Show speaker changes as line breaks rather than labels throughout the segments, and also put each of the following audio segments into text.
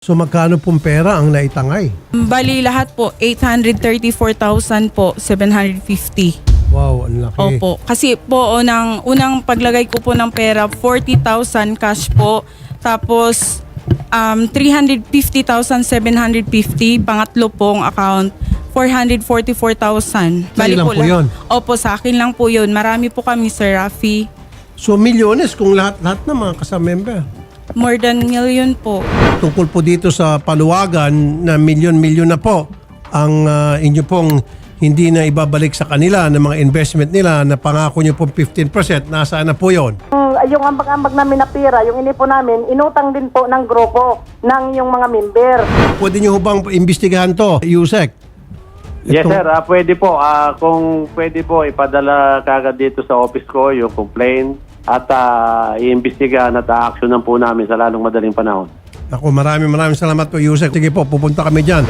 So magkano pong pera ang naitangay?
Bali lahat po, 834,000 po, 750.
Wow, ang laki.
Opo. Kasi po, unang, unang paglagay ko po ng pera, 40,000 cash po. Tapos, um, 350,750. Pangatlo pong account, 444,000.
Sa'yo lang po yun?
Opo, sa akin lang po yun. Marami po kami, Sir Rafi.
So milyones kung lahat-lahat na mga kasama-member.
More than million po.
Tungkol po dito sa paluwagan na milyon-milyon na po ang ah, inyo pong hindi na ibabalik sa kanila ng mga investment nila na pangako nyo pong 15%. Nasaan na po yon?
Mm, yung ambag-ambag namin na pira, yung inipo namin, inutang din po ng grupo ng yung mga member.
Pwede nyo bang imbestigahan to, Yusek?
Yes
Ito-
sir, ah, pwede po. Ah, kung pwede po, ipadala kagad dito sa office ko yung complaint at uh, iimbestigahan at a-actionan po namin sa lalong madaling panahon.
Ako, maraming maraming salamat po, Yusek. Sige po, pupunta kami dyan.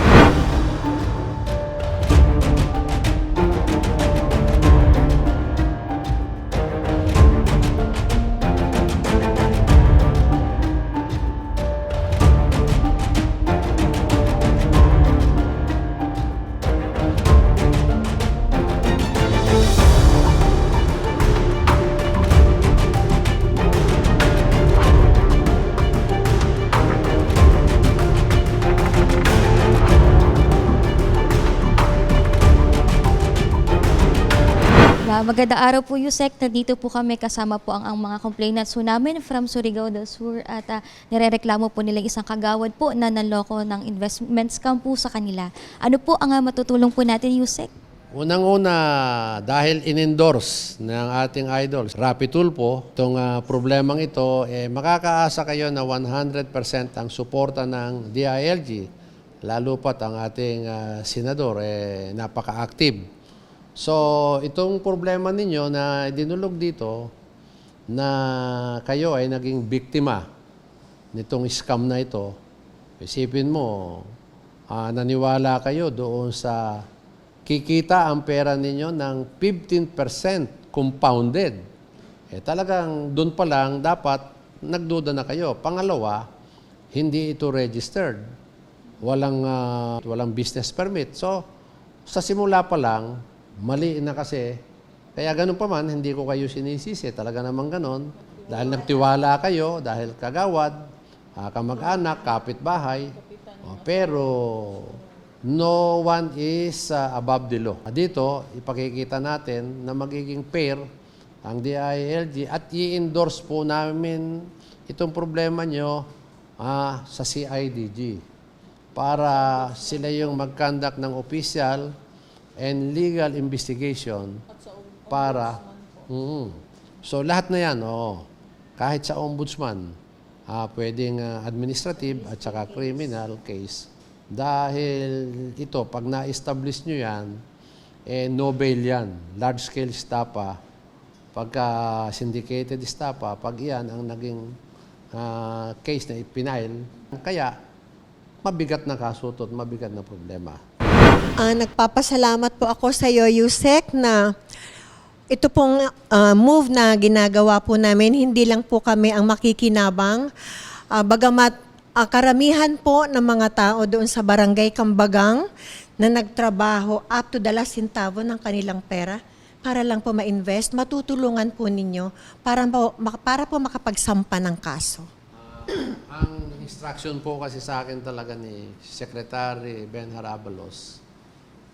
Ah, magandang araw po Yusek. Nandito po kami kasama po ang, ang mga complainants po namin from Surigao del Sur at ah, nirereklamo po nila isang kagawad po na nanloko ng investment scam po sa kanila. Ano po ang ah, matutulong po natin Yusek?
Unang-una, dahil in-endorse ng ating idol, Rapi Tulpo, itong ah, problemang ito, eh, makakaasa kayo na 100% ang suporta ng DILG, lalo pat ang ating ah, senador, eh, napaka-active. So, itong problema ninyo na dinulog dito, na kayo ay naging biktima nitong scam na ito, isipin mo, ah, naniwala kayo doon sa kikita ang pera ninyo ng 15% compounded. Eh talagang doon pa lang dapat nagduda na kayo. Pangalawa, hindi ito registered. Walang ah, walang business permit. So sa simula pa lang mali na kasi. Kaya ganun pa man, hindi ko kayo sinisisi. Talaga naman ganun. Dahil nagtiwala kayo, dahil kagawad, ah, kamag-anak, kapitbahay. Oh, pero no one is ah, above the law. Dito, ipakikita natin na magiging fair ang DILG at i-endorse po namin itong problema nyo ah, sa CIDG para sila yung mag-conduct ng official and legal investigation para Mm. So lahat na 'yan, oo. Kahit sa ombudsman, ah pwedeng ah, administrative at saka criminal case. Dahil ito, pag na-establish nyo yan, eh, no bail yan. Large-scale stapa. Pagka syndicated stapa, pag yan ang naging ah, case na ipinail, kaya mabigat na kasutot, mabigat na problema.
Ah, nagpapasalamat po ako sa iyo, Yusek, na ito pong ah, move na ginagawa po namin, hindi lang po kami ang makikinabang. Ah, bagamat ah, karamihan po ng mga tao doon sa barangay Kambagang na nagtrabaho up to the last centavo ng kanilang pera para lang po ma-invest, matutulungan po ninyo para po, para po makapagsampa ng kaso.
Ang instruction po kasi sa akin talaga ni Secretary Ben Harabalos,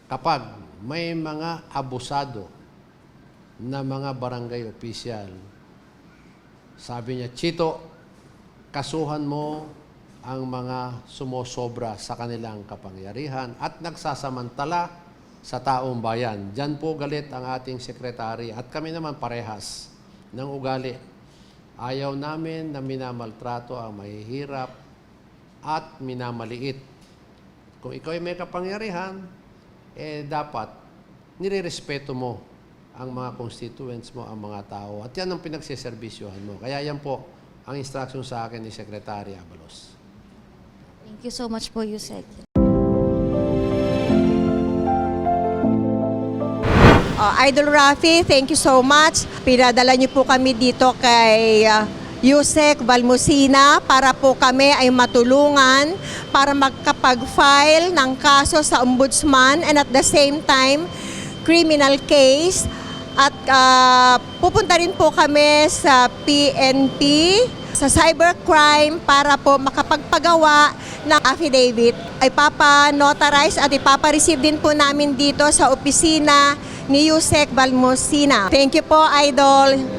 kapag may mga abusado na mga barangay official, sabi niya, Chito, kasuhan mo ang mga sumosobra sa kanilang kapangyarihan at nagsasamantala sa taong bayan. Diyan po galit ang ating sekretary at kami naman parehas ng ugali. Ayaw namin na minamaltrato ang mahihirap at minamaliit. Kung ikaw ay may kapangyarihan, eh dapat nirerespeto mo ang mga constituents mo, ang mga tao. At yan ang pinagsiservisyohan mo. Kaya yan po ang instruction sa akin ni Secretary Abalos.
Thank you so much po Yusek.
Uh, Idol Rafi, thank you so much. Pinadala niyo po kami dito kay uh, Yusek Valmusina para po kami ay matulungan para magkapag-file ng kaso sa ombudsman and at the same time criminal case at ah, pupunta rin po kami sa PNP sa cybercrime para po makapagpagawa ng affidavit ay papa-notarize at ipapa-receive din po namin dito sa opisina ni Yusek Balmosina. Thank you po, Idol.